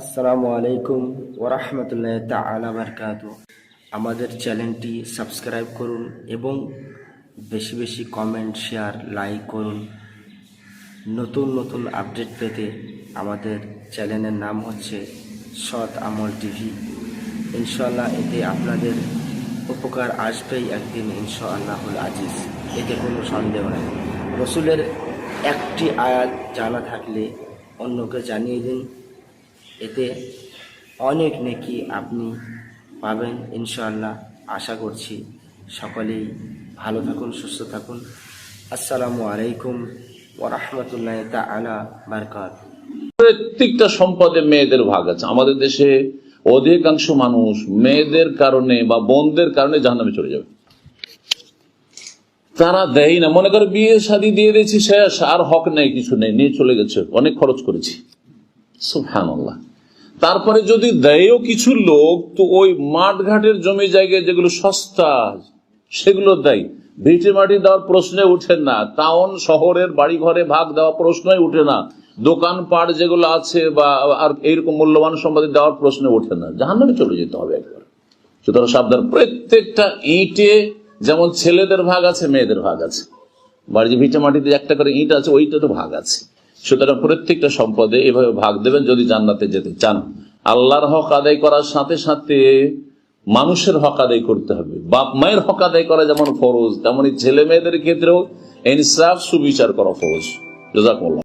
আসসালামু আলাইকুম ওরহমতুল্লাহ তালা বারকাত। আমাদের চ্যানেলটি সাবস্ক্রাইব করুন এবং বেশি বেশি কমেন্ট, শেয়ার, লাইক করুন। নতুন নতুন আপডেট পেতে আমাদের চ্যানেলের নাম হচ্ছে সৎ আমল টিভি। ইনশাল্লাহ এতে আপনাদের উপকার আসবেই একদিন ইনশাআল্লাহুল আজিজ। এতে কোনো সন্দেহ নেই। রসুলের একটি আয়াত জানা থাকলে অন্যকে জানিয়ে দিন। এতে অনেক নেকি আপনি পাবেন, ইনশাআল্লাহ। আশা করছি সকলেই ভালো থাকুন, সুস্থ থাকুন। আসসালামু আলাইকুম ওরহমতুল্লাহ তালা বারকাত প্রত্যেকটা সম্পদে মেয়েদের ভাগ আছে। আমাদের দেশে অধিকাংশ মানুষ মেয়েদের কারণে বা বোনদের কারণে জাহান্নামে চলে যাবে। তারা দেয় না। মনে করে বিয়ে শাদি দিয়ে দিয়েছি, শেষ, আর হক নেই, কিছু নেই, নিয়ে চলে গেছে। অনেক খরচ করেছি। সুবহানাল্লাহ। তারপরে যদি দেয়ও কিছু লোক, তো ওই মাঠ ঘাটের জমি জায়গায় যেগুলো সস্তা, সেগুলো দেয়। ভিটে মাটি দেওয়ার প্রশ্নে উঠে না। টাউন শহরের বাড়ি ঘরে ভাগ দেওয়া প্রশ্নই উঠে না। দোকান পাট যেগুলো আছে বা আর এইরকম মূল্যবান সম্পত্তি দেওয়ার প্রশ্নে ওঠে না। জাহান্নামে চলে যেতে হবে একবার। সুতরাং সাবধান। প্রত্যেকটা ইটে যেমন ছেলেদের ভাগ আছে, মেয়েদের ভাগ আছে। বাড়ি যে ভিটে মাটিতে একটা করে ইট আছে, ওইটা তো ভাগ আছে। সুতরাং প্রত্যেকটা সম্পদে এভাবে ভাগ দেবেন যদি জান্নাতে যেতে চান। আল্লাহর হক আদায় করার সাথে সাথে মানুষের হক আদায় করতে হবে। বাপ মায়ের হক আদায় করা যেমন ফরজ তেমনই ছেলে মেয়েদের ক্ষেত্রেও ইনসাফ, সুবিচার করা ফরজ। জাজাকুল্লাহ